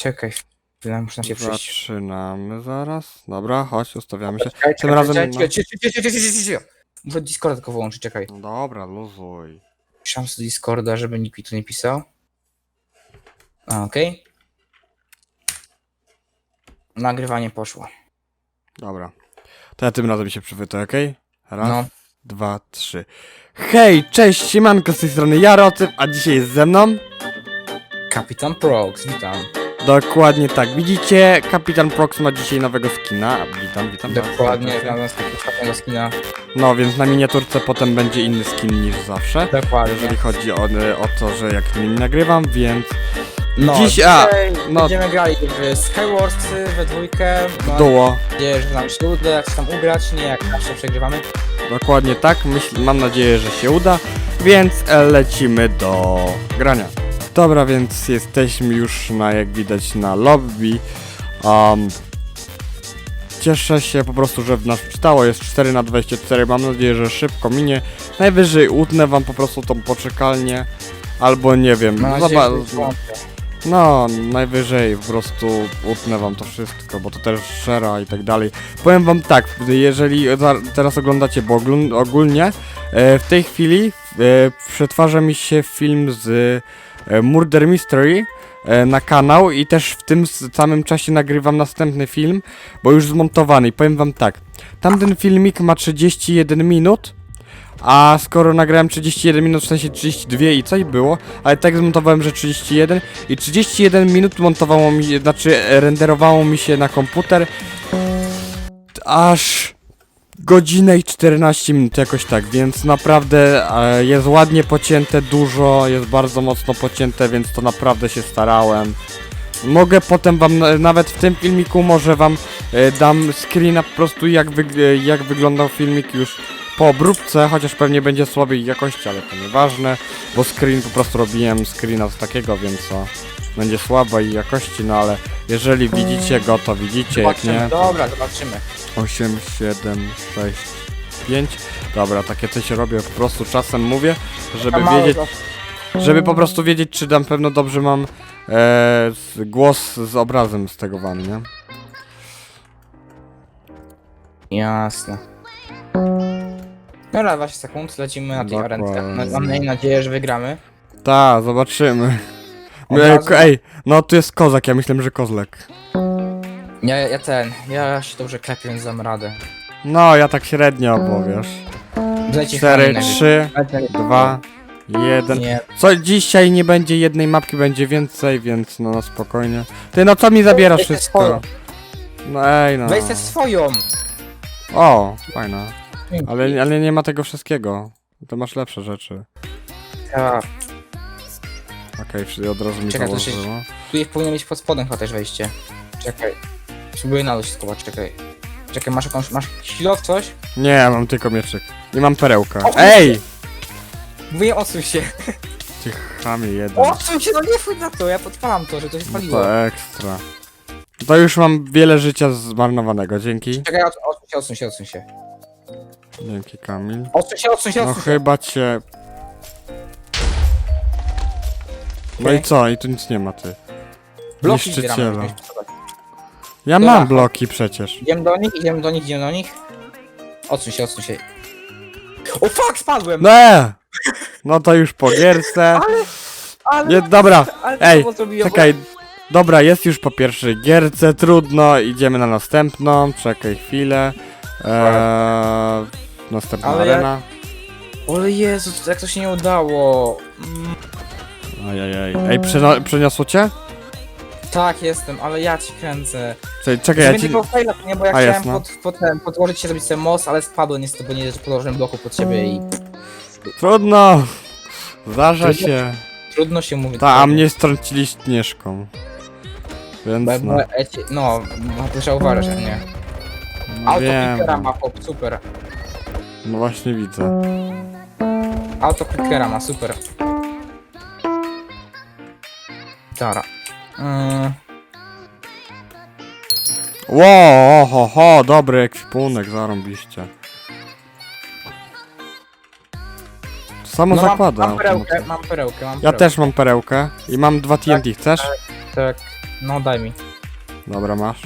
Czekaj, chwilę, muszę ciebie przyjść. Zaczynamy zaraz. Dobra, chodź, ustawiamy się. Czekaj, Tym razem czekaj, czekaj, czekaj, czekaj, czekaj, czekaj, czekaj, czekaj. Muszę Discorda tylko wyłączyć, czekaj. No dobra, luzuj. Piszam z Discorda, żeby nikt mi tu nie pisał. A, Okej. Nagrywanie poszło. Dobra. To ja tym razem się przywytę, okej? Raz, No. dwa, trzy. Hej, cześć, siemanko z tej strony Jarotyp, a dzisiaj jest ze mną? Kapitan Prox, witam. Dokładnie tak. Widzicie, Kapitan Prox ma dzisiaj nowego skina. Witam, witam. Dokładnie, znalazłem z takiego czarnego skina. No, więc na miniaturce potem będzie inny skin niż zawsze. Dokładnie. Jeżeli chodzi o, o to, że jak nim nagrywam, więc No, Dziś- dzisiaj a, no. będziemy grali w Skywarsy we dwójkę. Mam duo. nadzieję, że nam się uda, jak się tam ugrać, nie jak zawsze przegrywamy. Dokładnie tak. Myśl, mam nadzieję, że się uda. Więc e, lecimy do grania. Dobra, więc jesteśmy już na, jak widać, na lobby. Um, cieszę się po prostu, że w nas czytało. Jest 4 na 24. Mam nadzieję, że szybko minie. Najwyżej utnę wam po prostu tą poczekalnię. Albo nie wiem. Mam no no, najwyżej po prostu utnę wam to wszystko, bo to też szera i tak dalej. Powiem wam tak, jeżeli teraz oglądacie, bo ogólnie e, w tej chwili e, przetwarza mi się film z Murder Mystery e, na kanał i też w tym samym czasie nagrywam następny film, bo już zmontowany. I powiem wam tak, tamten filmik ma 31 minut, a skoro nagrałem 31 minut, w sensie 32 i coś było, ale tak zmontowałem, że 31 i 31 minut montowało mi, znaczy e, renderowało mi się na komputer aż godzinę i 14 minut jakoś tak, więc naprawdę e, jest ładnie pocięte, dużo, jest bardzo mocno pocięte, więc to naprawdę się starałem. Mogę potem wam, na- nawet w tym filmiku może wam e, dam screena po prostu jak, e, jak wyglądał filmik już po obróbce, chociaż pewnie będzie słabej jakości, ale to nieważne, bo screen po prostu robiłem screena z takiego, więc to będzie słabej jakości, no ale jeżeli widzicie go, to widzicie, jak Zobaczymy, nie, to dobra, zobaczymy. 8, 7, 6, 5. Dobra, takie coś robię po prostu czasem mówię, żeby wiedzieć, żeby po prostu wiedzieć, czy na pewno dobrze mam e, z- głos z obrazem stegowany, nie? Jasne. Dobra, 20 sekund, lecimy na tej Dokładnie. arence. Mam nadzieję, że wygramy. Ta, zobaczymy. Ej, razu- Ej, no tu jest kozak, ja myślałem, że kozlek. Ja, ja ten, ja się dobrze klepię, więc dam radę. No, ja tak średnio, bo wiesz. Zleci 4, Hanin 3, najwyżej. 2, 1. Nie, Co dzisiaj nie będzie jednej mapki, będzie więcej, więc no, no spokojnie. Ty, no co mi zabiera Weź tę wszystko? swoją. No ej, no. weź tę swoją! O, fajna. Ale, ale nie ma tego wszystkiego. To masz lepsze rzeczy. Tak, Okej, czyli od razu mi Czekaj, to się- założyło. tu jest powinno mieć pod spodem chyba też wejście. Czekaj. Spróbuję na się schować, czekaj. Czekaj, masz jakąś, masz silow coś? Nie, mam tylko mieczyk. I mam perełkę. O, Ej! Mówię, odsuń się. Ty chamie jeden. Odsuń się, no nie wchodź na to, ja podpalam to, że to się No spaliło. to ekstra. To już mam wiele życia zmarnowanego, dzięki. Czekaj, od- odsuń się, odsuń się, odsuń się. Dzięki Kamil. Odsuń się, odsuń się, No odsuń się. chyba cię... No i co? I tu nic nie ma, ty. Bloki zbieramy. Niszczyciela. musimy sprzedać. Ja Dobra. mam bloki przecież. Idziemy do nich, idziemy do nich, idziemy do nich. Odsuń się, odsuń się. O fuck, spadłem! No! No to już po gierce. ale, Nie, dobra, ale ej? Czekaj. Dobra, jest już po pierwszej gierce, trudno, idziemy na następną, czekaj chwilę. Eee, następna Ale ja- arena. Ale Jezu, jak to się nie udało. Mm, Ojej, ej, przena- przeniosło cię? tak, jestem, ale ja ci kręcę. Czekaj, czekaj, Ja ja ci... tylko faila, nie, bo ja A, chciałem jasno. pod, ten, podłożyć się, zrobić sobie most, ale spadłem niestety, bo nie podłożyłem bloku pod siebie i Trudno! Zdarza Trudno. się. trudno się mówi. Ta, a mnie strącili śnieżką. Więc no, eci, no, no, to trzeba uważać, że nie. no wiem. Autoklickera ma chłop, super. No właśnie widzę. Autoklickera ma, super. Dobra. Mm, Ło, ho, ho, dobry ekwipunek, zarąbiście. Samo no mam, zakłada. mam perełkę, mam perełkę, mam Ja perełkę. też mam perełkę i mam dwa TNT, chcesz? Tak. No daj mi. Dobra, masz.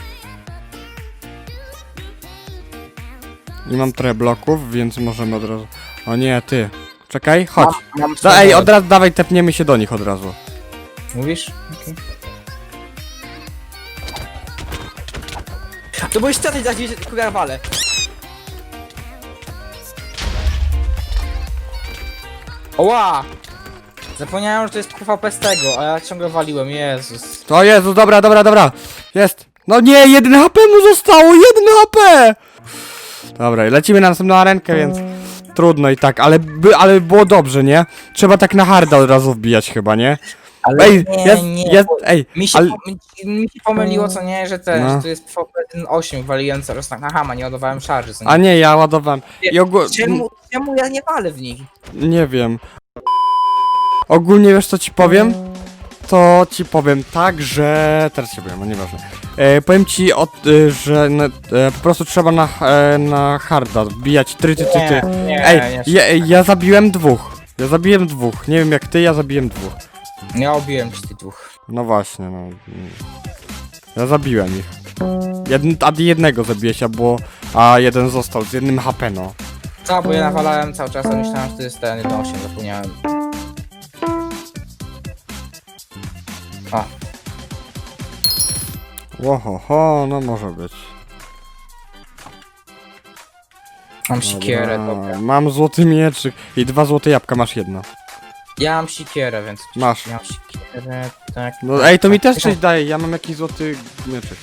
Nie mam trochę bloków, więc możemy od razu... O nie, ty. Czekaj, chodź. Mam, mam Da, ej, od razu dawaj, tepniemy się do nich od razu. Mówisz? Okay. To byłeś wtedy za gdzieś kurwa wale. Oła! Zapomniałem, że to jest QVP z tego, a ja ciągle waliłem, Jezus. O Jezu, dobra, dobra, dobra. Jest. No nie, jeden HP mu zostało, jeden HP! Dobra, lecimy na następną arenkę, więc trudno i tak, ale, by, ale było dobrze, nie? Trzeba tak na harda od razu wbijać chyba, nie? Ale Ej, nie, jest, nie, bo ej, mi się, ale... po, mi, mi się pomyliło, co nie, że ten, No. że to jest QVP 8, waliłem czas tak na hama, nie ładowałem szarży, co nie. A nie, ja ładowałem. I. Czemu, czemu ja nie walę w nich? Nie wiem. Ogólnie wiesz co ci powiem? To ci powiem tak, że... Teraz się powiem, no nieważne. E, powiem ci, o, e, że na, e, po prostu trzeba na, e, na harda wbijać try, ty, ty, ty. Nie, nie, Ej, nie, ja, ja zabiłem dwóch. Ja zabiłem dwóch. Nie wiem jak ty, ja zabiłem dwóch. Nie obiłem ci dwóch. No właśnie, no. Ja zabiłem ich. Jeden, a jednego zabiłeś, a było... A jeden został z jednym HP, no. Co, bo ja nawalałem cały czas, a myślałem, że to jest ten 1.8, zapomniałem. O, Łohoho, no może być. mam sikierę, Dobra, dobra. Mam złoty mieczyk i dwa złote jabłka, masz jedno. Ja mam sikierę, więc... Masz. Ja mam sikierę, tak. No ej, to mi też tak. coś daje, ja mam jakiś złoty mieczyk.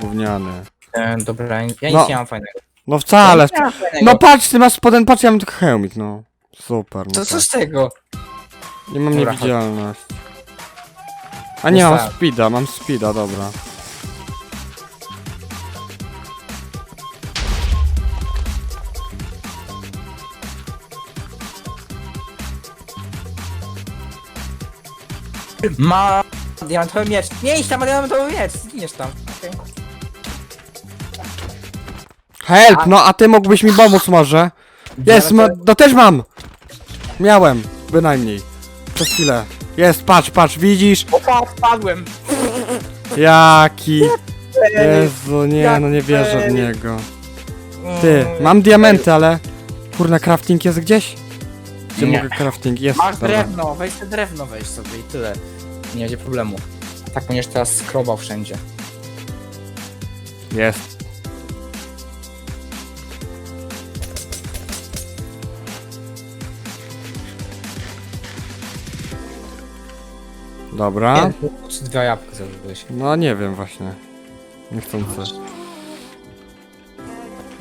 Gówniany. E, dobra, ja nic No, nie mam fajnego. No wcale. Ja nie mam fajnego. No patrz, ty masz spodem, patrz, ja mam tylko hełmik, no. Super, no To tak. co z tego? Nie mam Dobra, niewidzialność. A nie, mam speeda, mam speeda, dobra. Ma... Diamentowy miecz. Nie idź tam, ma diamentowy miecz, zginiesz tam. Okej. Help, no a ty mógłbyś mi pomóc może? Jest, ma, no też mam! Miałem, bynajmniej. Przez chwilę. Jest, patrz, patrz, widzisz? Opa, wpadłem! Jaki... Jezu, nie, no nie wierzę w niego. Ty, Mm, mam diamenty, ale... Kurna, crafting jest gdzieś? Gdzie Nie. mogę crafting? Jest, Masz dobra. drewno, weź te drewno weź sobie i tyle. Nie będzie problemu. Tak będziesz teraz skrobał wszędzie. Jest. Dobra. Nie, czy dwa jabłka zrobiłeś. No nie wiem właśnie. Niechcący.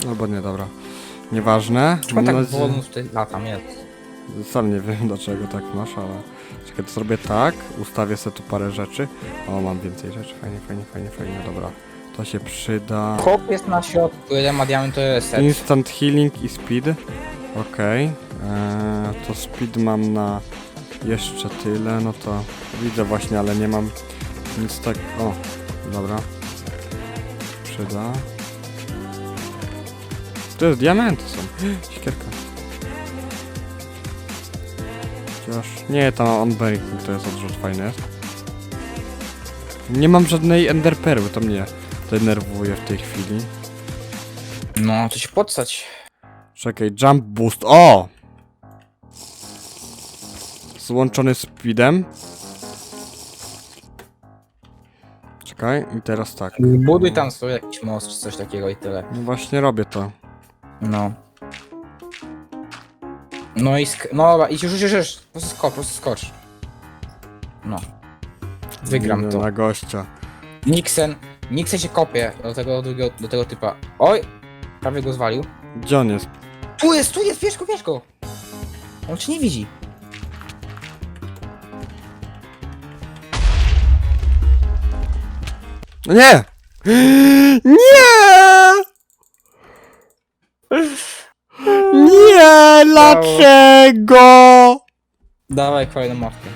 Albo nie, dobra. Nieważne. Czemu tak No, wolno tutaj latam, nie? Sam nie wiem dlaczego tak masz, ale... Czekaj, to zrobię tak, ustawię sobie tu parę rzeczy. O, mam więcej rzeczy, fajnie, fajnie, fajnie, fajnie, dobra. To się przyda. Chłop jest na środku, jeden ma diament, to jest set. Instant healing i speed. Okej. Eee, to speed mam na jeszcze tyle, no to widzę właśnie, ale nie mam nic tak. O, dobra. Przyda. To jest diamenty są. Siekierka. Chociaż nie, to unbearing to jest odrzut fajny. Nie mam żadnej ender perły, to mnie denerwuje w tej chwili. No, się podstać. Czekaj, jump boost. O! Złączony z speedem. Czekaj, i teraz tak. Buduj tam sobie jakiś most czy coś takiego i tyle. No właśnie robię to. No. No i sk- no dobra, idź już, już, już. Po prostu skocz, po prostu skocz. No. Wygram Idę to. Na gościa. Nixon, Nixon się kopie do tego drugiego, do tego typa. Oj! Prawie go zwalił. Gdzie on jest? Tu jest, tu jest, wiesz go, wiesz go! On cię nie widzi. No nie! Nie! Dlaczego? Dawaj kolejną mapkę.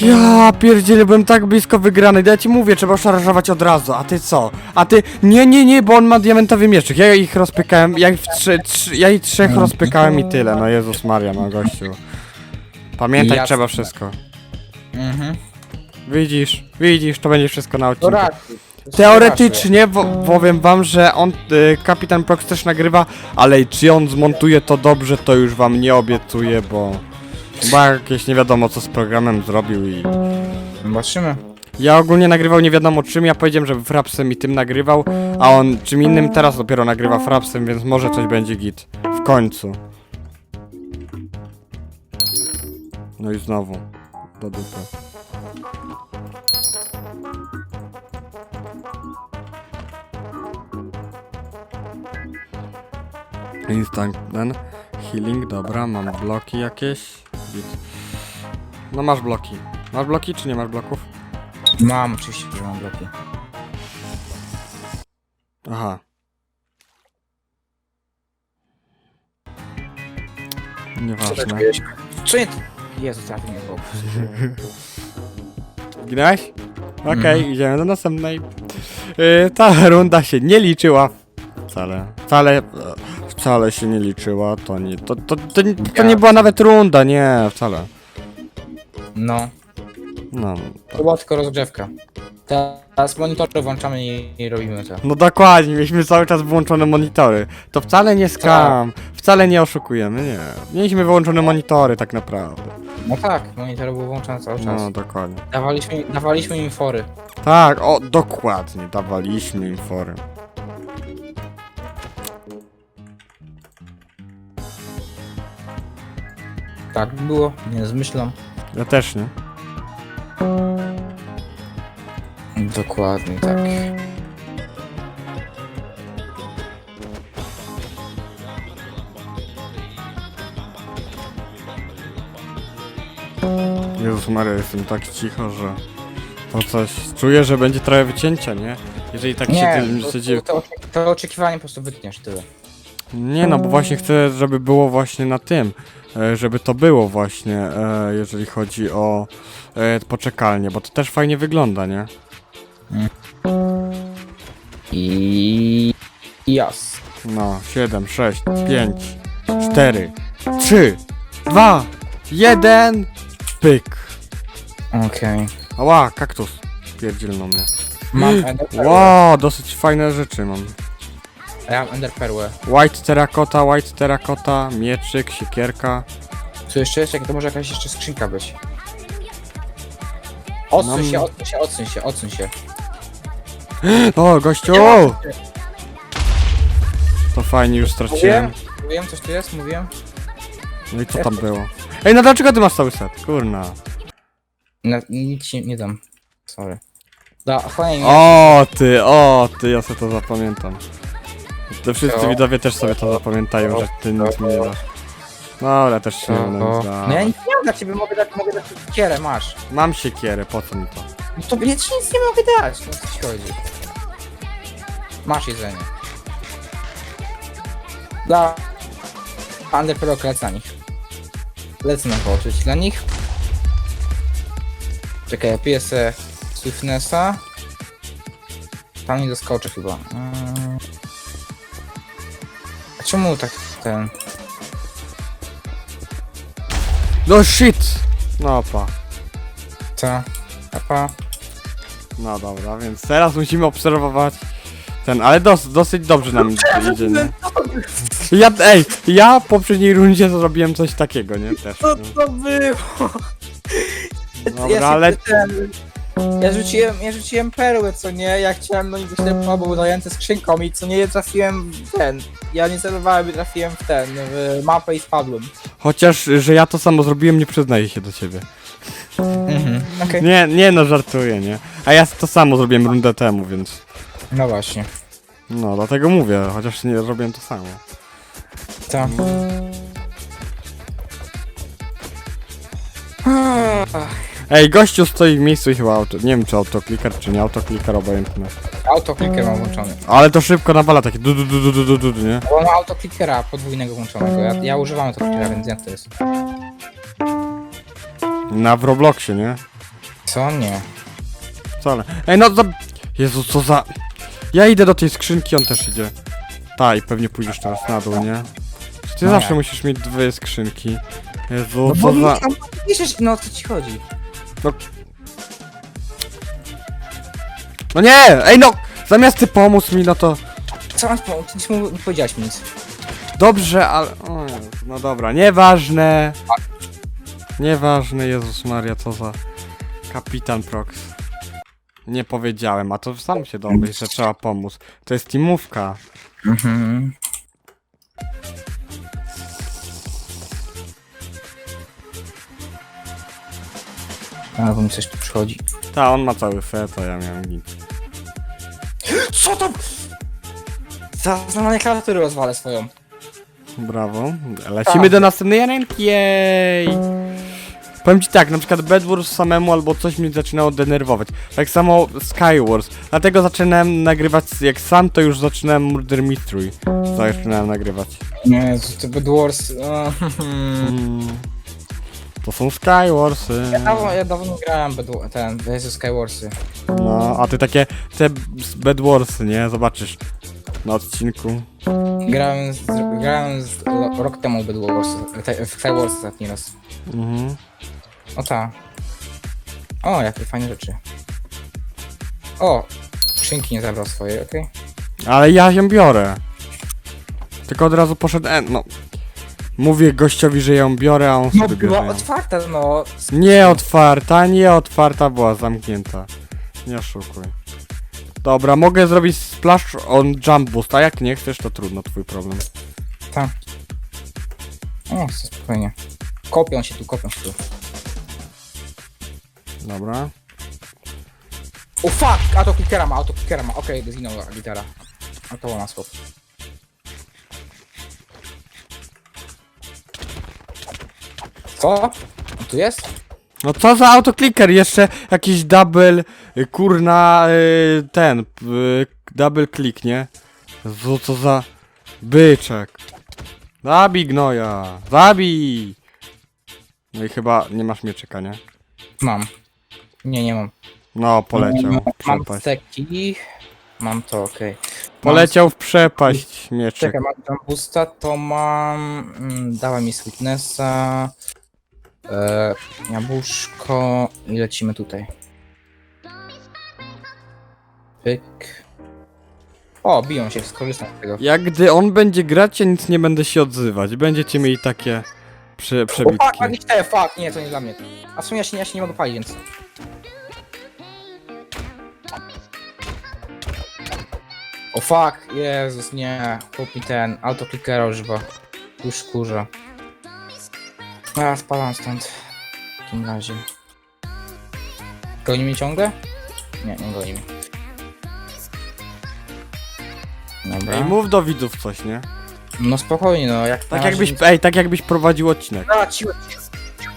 Ja pierdzielę, byłem tak blisko wygranej. Ja ci mówię, trzeba szarżować od razu. A ty co? A ty. Nie, nie, nie, bo on ma diamentowy mieczek. Ja ich rozpykałem. Ja ich, w trzy, trzy, ja ich trzech rozpykałem i tyle. No Jezus Maria, no gościu. Pamiętać Jasne. trzeba wszystko. Mhm. Widzisz, widzisz, to będzie wszystko na odcinku. Teoretycznie bo, powiem wam, że on, y, Kapitan Prox też nagrywa, ale czy on zmontuje to dobrze, to już wam nie obiecuję, bo chyba jakieś nie wiadomo co z programem zrobił i... Zobaczymy. Ja ogólnie nagrywał nie wiadomo czym, ja powiedziałem, że Frapsem i tym nagrywał, a on czym innym teraz dopiero nagrywa Frapsem, więc może coś będzie git. W końcu. No i znowu. Do dupy. Instant ten. Healing, dobra, mam bloki jakieś. No masz bloki. Masz bloki czy nie masz bloków? Mam, oczywiście, że mam bloki. Aha. Nieważne. Co nie... Jezu, trafił mnie chłop. Zginąłeś? Okej, Mhm. idziemy do następnej. Yy, ta runda się nie liczyła. Wcale. Wcale. Wcale się nie liczyła. To nie. To, to, to, nie- to nie była nawet runda, nie, wcale. No, No. to była tylko rozgrzewka. Teraz monitory włączamy i, i robimy to. No dokładnie, mieliśmy cały czas wyłączone monitory. To wcale nie skam, wcale nie oszukujemy, nie. Mieliśmy wyłączone monitory tak naprawdę. No tak, monitory były włączone cały czas. No dokładnie. Dawaliśmy, dawaliśmy im fory. Tak, o, dokładnie, dawaliśmy im fory. Tak było, nie zmyślam. Ja też nie. Dokładnie tak. Jezus Maria, jestem tak cicho, że to coś... Czuję, że będzie trochę wycięcia, nie? Jeżeli tak się Nie, tym to, siedzi... to, to, to oczekiwanie po prostu wytniesz tyle. Nie no, bo właśnie chcę, żeby było właśnie na tym. e, Żeby to było właśnie, e, jeżeli chodzi o e, poczekalnię, bo to też fajnie wygląda, nie? I... Jas. No, 7, 6, 5, 4, 3, 2, 1, pyk. Okej. Ała, kaktus. Pierdzielną mnie. Mam. Wow, dosyć fajne rzeczy mam. Ja mam ender perłę. White terracotta, white terracotta, mieczyk, siekierka. Co jeszcze jest? Jak to może jakaś jeszcze skrzynka być? Odsuń Mam- się, odsuń się, odsuń się, odsuń się. O, gościu! To fajnie już straciłem. Mówiłem? Mówiłem, coś tu jest? Mówiłem? No i co tam było? Ej, no dlaczego ty masz cały set? Kurna. No, nic ci nie dam. Sorry. Da, fajnie. O, ty, o, ty, ja sobie to zapamiętam. To wszyscy Co? widzowie też sobie to zapamiętają, że ty nic mi nie dasz. Dobra, też się nie No, no ja nic nie mam dla ciebie, mogę dać, mogę dać kierę, masz. Mam siekierę, po co mi to? No to ja ci nic nie mogę dać, no co ci chodzi? Masz jedzenie. Da. Underpro lecę na nich. Lecę na położyć dla nich. Czekaj, ja piję se Swiftnessa. Tam nie doskoczę chyba. Mm. Czemu tak ten... No shit! No pa. Co? Papa? No dobra, więc teraz musimy obserwować ten, ale dos, dosyć dobrze nam idzie, nie? Ja, ej, ja w poprzedniej rundzie zrobiłem coś takiego, nie? Też. Co nie? to było? Dobra, ale Ten, ja rzuciłem, ja rzuciłem perłę, co nie? Ja chciałem no niby ślepła, bo był zajęty skrzynką i co nie trafiłem w ten. Ja nie celowałem i trafiłem w ten, w mapę i spadłem. chociaż, że ja to samo zrobiłem, nie przyznaję się do ciebie. Mhm. Okej. Nie, nie no, żartuję, nie? A ja to samo zrobiłem rundę temu, więc... No właśnie. No, dlatego mówię, chociaż nie zrobiłem to samo. To. Ej, gościu stoi w miejscu i chyba auto... Nie wiem, czy autokliker, czy nie autokliker, obojętne. Autokliker mam włączony. Ale to szybko nawala takie du du du du du du du, du nie? Bo mam autoklikera podwójnego włączonego. Ja, ja używam autoklikera, więc jak to jest? Na w Robloxie, nie? Co? Nie. Wcale. Ej, no za... Jezu, co za... Ja idę do tej skrzynki, on też idzie. Ta, i pewnie pójdziesz teraz na dół, nie? Ty No zawsze nie. musisz mieć dwie skrzynki? Jezu, No co bo za... tam piszesz, no o co ci chodzi? No nie! Ej no! Zamiast ty pomóc mi, no to... Co mam pomóc? Nic mu nie powiedziałeś mi nic. Dobrze, ale... O, no dobra, nieważne. Nieważne, Jezus Maria, co za... Kapitan Prox. Nie powiedziałem, a to sam się domyśl, że trzeba pomóc. To jest teamówka. Mhm. A, bo mi coś tu przychodzi. Ta, on ma cały set, a ja miałem nic. Co to? Zaznamanie klawiatury rozwalę swoją. Brawo. Lecimy do następnej arenki, jej! Powiem ci tak, na przykład Bedwars samemu albo coś mnie zaczynało denerwować. Tak samo Skywars. Dlatego zaczynałem nagrywać, jak sam to już zaczynałem Murder Mystery. Zaczynałem nagrywać. Nie, to Bed Wars. o, Mm. To są Skywarsy. Ja dawno, ja dawno grałem Bed ten, Jezu Skywarsy. No, a ty takie, te Bedwarsy, nie? Zobaczysz na odcinku. Grałem, z, grałem z, lo- rok temu Bed Wars, te- w Skywars ostatni raz. Mhm. O ta. O, jakie fajne rzeczy. O, skrzynki nie zabrał swojej, okej. Ale ja ją biorę. Tylko od razu poszedł, no. Mówię gościowi, że ją biorę, a on No sobie bierze była ją. otwarta, no. Nie otwarta, nie otwarta, była zamknięta. Nie oszukuj. Dobra, mogę zrobić splash on jump boost, a jak nie chcesz, to trudno, twój problem. Ta. O, spokojnie. Kopią się tu, kopią się tu. Dobra. O fuck! Autoklikera ma, autoklikera ma. Okej, okay, zginęła litera. A to ma słów. Co? Tu jest? No co za autoclicker, jeszcze jakiś double, y, kurna, y, ten, y, double click, nie? Co, co za byczek. Zabij gnoja, zabij! No i chyba nie masz mieczyka, nie? Mam. Nie, nie mam. No, poleciał Mam, w mam przepaść. steki. Mam to, okej. Poleciał w przepaść mieczyk. Czekaj, mam tam boosta, to mam... Mm, dała mi sweetnessa. E, jabłuszko i lecimy tutaj. Pyk. O, biją się, skorzystam z tego. Jak gdy on będzie grać, ja nic nie będę się odzywać. Będziecie mieli takie prze, O, przebitki. fuck, fuck, nie, to nie dla mnie. A w sumie ja się, ja się nie mogę palić, więc... O fuck, Jezus, nie. Kup mi ten, autoklikera używa. Już kurza. Ja spalam stąd. W takim razie. Goni mnie ciągle? Nie, nie goni mnie. Dobra. Ej, mów do widzów coś, nie? No spokojnie, no jak Tak razie jakbyś, nic- ej, tak jakbyś prowadził odcinek. A, cicho.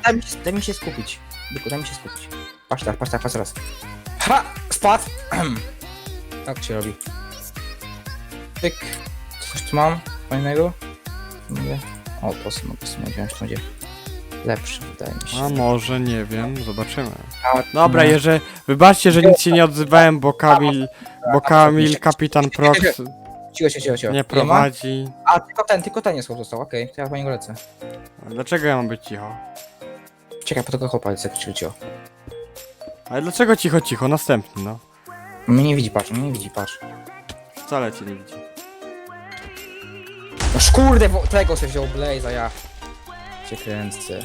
Daj mi, się, daj mi się skupić. Byku, daj mi się skupić. Patrz tak, patrz tak, patrz raz. Ha! Spadł! tak się robi. Pyk. Coś tu mam fajnego? Mówię. O, to są, to są, wziąć, to będzie lepszy, wydaje mi się. A może, nie wiem, zobaczymy. Dobra, jeżeli wybaczcie, że nic się nie odzywałem, bo Kamil, bo Kamil, kapitan Prox Cicho, cicho, cicho, cicho. nie ma? prowadzi. A, tylko ten, tylko ten jest chłop został, okej, to ja po niego lecę. Dlaczego ja mam być cicho? Czekaj, po tego chłopa lecę, cicho, cicho. Ale dlaczego cicho, cicho? Następny, no. Mnie nie widzi, patrz, mnie nie widzi, patrz. Wcale cię nie widzi. No szkurde, wo- tego sobie wziął Blaze'a, ja. Cię kręcę.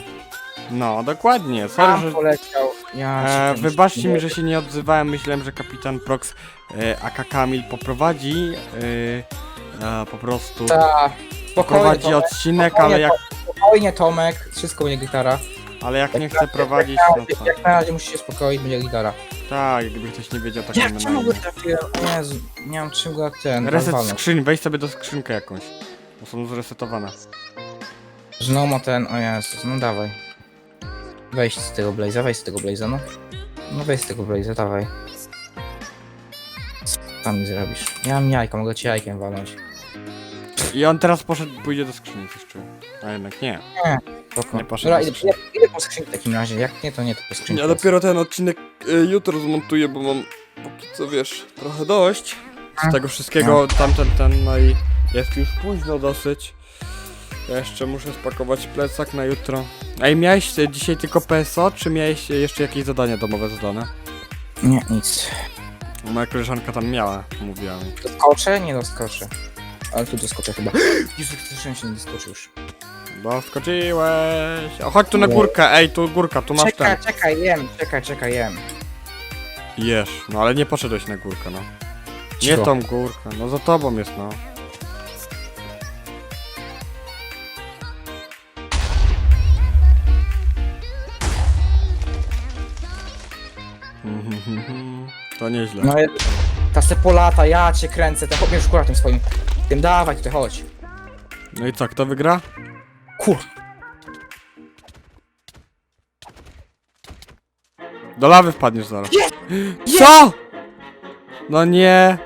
No, dokładnie. Sorry, Tam że... poleciał. Ja E, cię kręcę. wybaczcie mi, że się nie odzywałem. Myślałem, że kapitan Prox e, aka Kamil poprowadzi e, e, po prostu Ta, spokojnie, prowadzi Tomek, odcinek, ale jak, spokojnie Tomek, wszystko będzie gitara. ale jak nie chce prowadzić, no to Jak na razie musisz się spokoić, będzie gitara. tak, jakby ktoś nie wiedział, tak Jak mamy czemu na go imię. trafiłem? O Jezu, nie mam czym go ten Reset skrzyń, wejdź sobie do skrzynkę jakąś. Bo są zresetowane. Znowu ma ten, o Jezus, no dawaj. Weź z tego Blaze'a, weź z tego Blaze'a, no. No weź z tego Blaze'a, dawaj. Co tam mi zrobisz? Ja mam jajko, mogę ci jajkiem walnąć. I on teraz poszedł, pójdzie do skrzyni, coś czuję. A jednak nie. Spoko. Nie poszedł Dobra, do idę, skrzyni. idę, po skrzynkę w takim razie, jak nie to nie, to po skrzynkę. Ja dopiero ten odcinek y, jutro zmontuję, bo mam póki co wiesz, trochę dość z tego wszystkiego, tamten, ten, no i jest już późno dosyć. Ja jeszcze muszę spakować plecak na jutro. Ej, miałeś dzisiaj tylko PSO, czy miałeś jeszcze jakieś zadania domowe zadane? Nie, nic. Moja koleżanka tam miała, mówiła mi. Doskoczę? Nie doskoczę. Ale tu doskoczę chyba. Jezu, chcę się nie doskoczył już. Doskoczyłeś! O, chodź tu na górkę, ej, tu górka, tu masz Czekaj, ten. czekaj, jem, czekaj, czekaj, jem. Jesz, no ale nie poszedłeś na górkę, no. Nie Cicho. tą górkę, no za tobą jest, no. To nieźle. No je- ta sepolata, ja cię kręcę, te chłopie szkóra tym swoim. Tym dawaj tutaj, chodź. No i co, kto wygra? Kur... Do lawy wpadniesz zaraz. Co? No nie.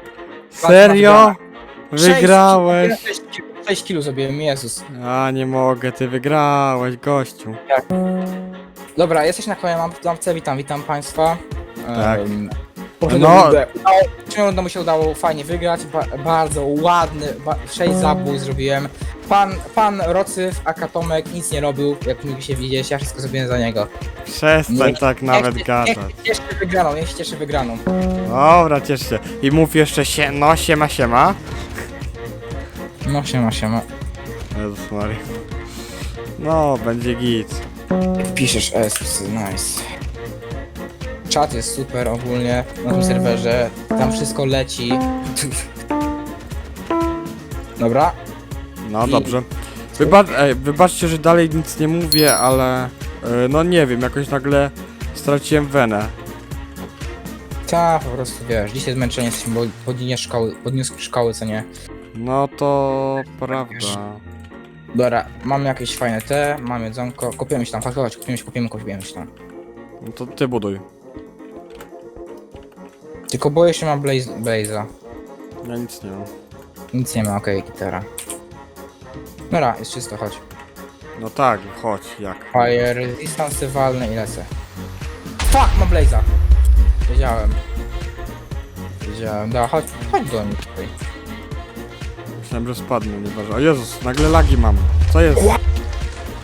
Serio? Wygrałeś. 6 kilo, 6 kilo zrobiłem, Jezus. A nie mogę, ty wygrałeś, gościu. Dobra, jesteś na kolejnej lamp- lampce, witam, witam państwa. Tak. Um, No. no. Udało, mi się udało fajnie wygrać, ba bardzo ładny, ba 6 zabój zrobiłem. Pan, pan Rocyf, Akatomek nic nie robił, jak mógł się widzieć, ja wszystko zrobiłem za niego. Przestań Niech- tak nawet niech, gadać. Niech się cieszy wygraną, niech się cieszy wygraną. Dobra, ciesz się. I mów jeszcze się, no siema siema. No siema, siema. Jezus Maria. No, będzie git. Piszesz S, nice. Czat jest super ogólnie na tym serwerze, tam wszystko leci. Dobra, No I- dobrze. Wybacz, ej, wybaczcie, że dalej nic nie mówię, ale e, no nie wiem, jakoś nagle straciłem wenę. ta po prostu wiesz, dzisiaj zmęczenie jesteśmy, bo podniósł szkoły, podniósł szkoły, co nie. No to prawda. Dobra, mamy jakieś fajne te, mamy jedzonko, kopiemy się tam, chodź, chodź, kupimy się, kupimy, kupimy się tam. No to ty buduj. Tylko boję się, ma Blaze, Blaze'a. Ja nic nie mam. Nic nie ma, okej, gitara. Dobra, jest czysto, chodź. No tak, chodź, jak. Fire resistance walny i lecę. Fuck, ma Blaze'a! Wiedziałem. Wiedziałem, da, chodź, chodź do nich tutaj. Myślałem, że spadnę, nieważne. O Jezus, nagle lagi mam. Co jest?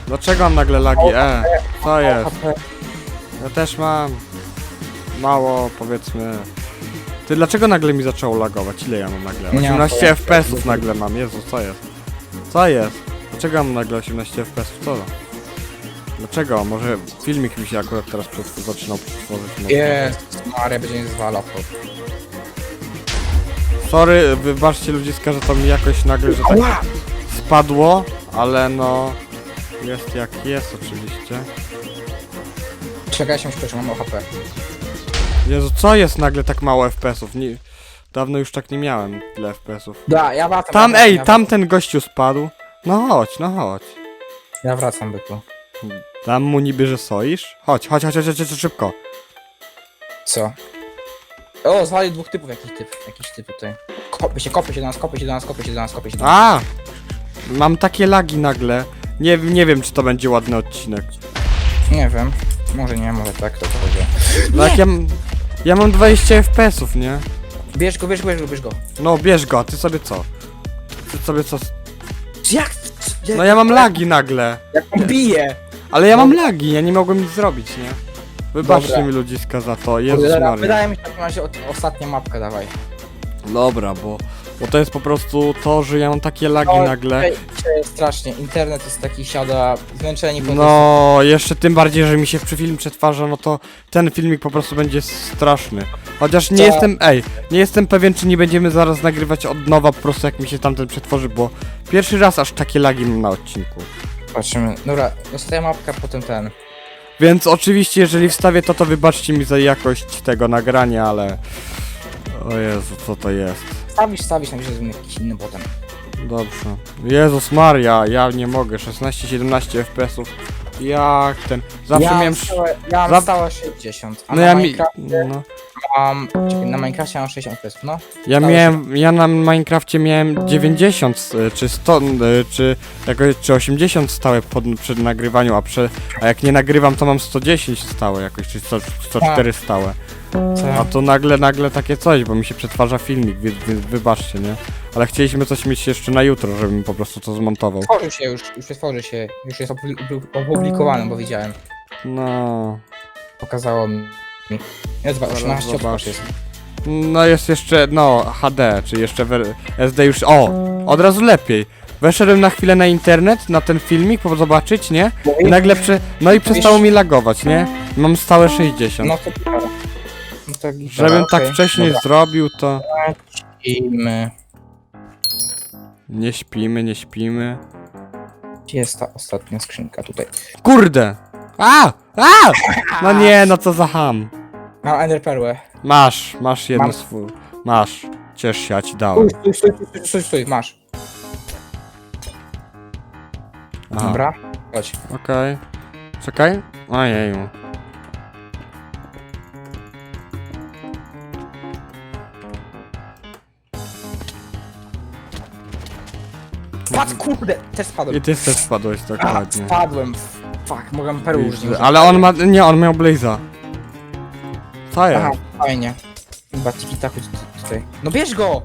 Dlaczego mam nagle lagi? E, co jest? Ja też mam. Mało, powiedzmy. Ty, dlaczego nagle mi zaczęło lagować? Ile ja mam nagle? Nie mam 18 pojęcia. FPS-ów nagle mam. Jezu, co jest? Co jest? Dlaczego mam nagle 18 FPS-ów? Co? Dlaczego? Może filmik mi się akurat teraz przed, zaczynał przetworzyć. może. Jest, Maria będzie nie zwalał. Sorry, wybaczcie ludziska, że to mi jakoś nagle, że tak Ła! spadło, ale no... Jest jak jest oczywiście. Czekaj, się skończył, mam OHP. Jezu, co jest nagle tak mało FPS-ów? Nie... Dawno już tak nie miałem tyle FPS-ów. Da, ja wracam. Tam, ja ej, wracam, tam ten gościu spadł. No chodź, no chodź. Ja wracam, byku. Tam mu niby, że soisz? Chodź, chodź, chodź, chodź, chodź, chodź szybko. Co? O, zwalił dwóch typów, jakiś typ, jakiś typ tutaj. Kopy się, kopy się do nas, kopy się do nas, kopy się do nas, kopy się do nas. A! Mam takie lagi nagle. Nie, nie wiem, czy to będzie ładny odcinek. Nie wiem, może nie, może tak, to chodzi. No jak ja, m- ja mam 20 FPS-ów, nie? Bierz go, bierz go, bierz go, bierz go. No bierz go, a ty sobie co? Ty sobie co? Jak? No ja mam lagi nagle. Jak on bije! Ale ja mam lagi, ja nie mogłem nic zrobić, nie? Wybaczcie Dobra. mi ludziska za to, Jezus Dobra, Maria. Wydaje mi się, że od- ostatnia mapka, dawaj. Dobra, bo, bo to jest po prostu to, że ja mam takie lagi O, nagle. Dzisiaj, dzisiaj jest strasznie, internet jest taki siada, zmęczeni po prostu. No, jeszcze tym bardziej, że mi się przy film przetwarza, no to ten filmik po prostu będzie straszny. Chociaż nie Co? jestem, ej, nie jestem pewien, czy nie będziemy zaraz nagrywać od nowa po prostu jak mi się tamten przetworzy, bo pierwszy raz aż takie lagi mam na odcinku. Patrzymy, dobra, ostatnia mapka, potem ten. Więc oczywiście, jeżeli wstawię to, to wybaczcie mi za jakość tego nagrania, ale... O Jezu, co to jest? Stawisz, stawisz, na razie jakiś inny potem. Dobrze. Jezus Maria, ja nie mogę, 16-17 FPS-ów. Jak ten... Zawsze ja miałem... Mam stałe, ja mam stałe 60, a No na ja mi... Minecrafcie No. mam, czekaj, na Minecrafcie mam 60 FPS, no. Ja Stałe miałem, ja na Minecrafcie miałem 90 y, czy 100, y, czy jakoś, czy 80 stałe pod, przed nagrywaniu, a, prze, a jak nie nagrywam to mam 110 stałe jakoś, czy 100, 104 stałe. A to nagle, nagle takie coś, bo mi się przetwarza filmik, więc, więc wybaczcie, nie? Ale chcieliśmy coś mieć jeszcze na jutro, żebym po prostu to zmontował. Tworzył się już, już tworzy się, już jest opubli- opublikowany, bo widziałem. No, Pokazało mi. Jest chyba Zaraz 18 zobacz. odtworz jest. No jest jeszcze, no, HD, czy jeszcze wer- SD już, o, od razu lepiej. Weszedłem na chwilę na internet, na ten filmik, po zobaczyć, nie? I nagle prze... No i przestało mi lagować, nie? Mam stałe 60. No to. No to gitara, Żebym tak okej. wcześniej Dobra. zrobił, to I my... nie śpimy, nie śpimy. Gdzie jest ta ostatnia skrzynka? Tutaj. Kurde! A! A! No nie, no co za ham. Mam Ender Perłę. Masz, masz jedno Mam. swój. Masz. Ciesz się, ja ci dałem. Stój, stój, stój, stój, stój, stój, masz. Aha, Dobra, chodź. okej. Czekaj. Ojeju. Spadł, kurde! Też spadłem. I ty też spadłeś A, dokładnie. spadłem. Fuck, mogłem perłę użyć. Ale on ma, nie, on miał Blaze'a. Aha, fajnie. Chyba tiki taku tutaj. No bierz go!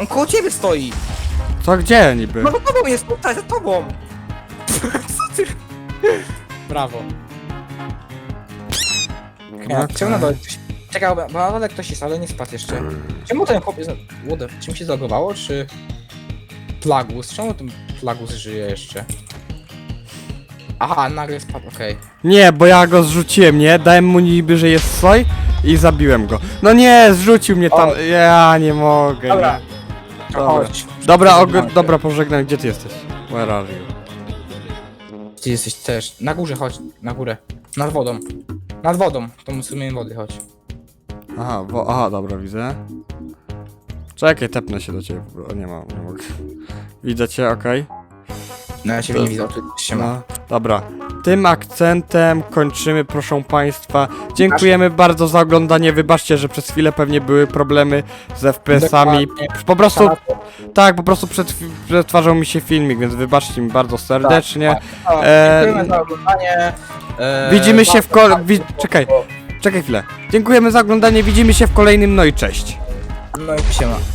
On koło ciebie stoi! Co, gdzie niby? No za tobą jest, tutaj, za tobą! Co ty? Brawo. Ja, Okej. Czemu na dole ktoś... Czekaj, bo bo na dole ktoś jest, ale nie spadł jeszcze. Czemu ten chłop jest... What the... Czym się zalogowało, czy... Plagus? Czemu ten Plagus żyje jeszcze? Aha, nagle spadł, okej. Nie, bo ja go zrzuciłem, nie? Dałem mu niby, że jest soj i zabiłem go. No nie, zrzucił mnie tam. O. Ja nie mogę. Dobra. Nie. To Dobra. Chodź. Dobra, og- dobra, pożegnam. Gdzie ty jesteś? Where are you? Ty jesteś też. Na górze chodź, na górę. Nad wodą. Nad wodą. Tą strumień wody chodź. Aha, wo- aha, dobra, widzę. Czekaj, tepnę się do ciebie. O, nie ma, nie mogę. Widzę cię, okej. No ja ciebie nie widzę, się ma. No, dobra. Tym akcentem kończymy, proszę Państwa. Dziękujemy bardzo za oglądanie. Wybaczcie, że przez chwilę pewnie były problemy z FPS-ami. Dokładnie. Po prostu, tak, po prostu przed, przetwarzał mi się filmik, więc wybaczcie mi bardzo serdecznie. Tak, tak. E, Dziękujemy za oglądanie. E, Widzimy się w bardzo, kol- bardzo wi- czekaj. Czekaj chwilę. Dziękujemy za oglądanie, widzimy się w kolejnym, no i cześć. No i siema.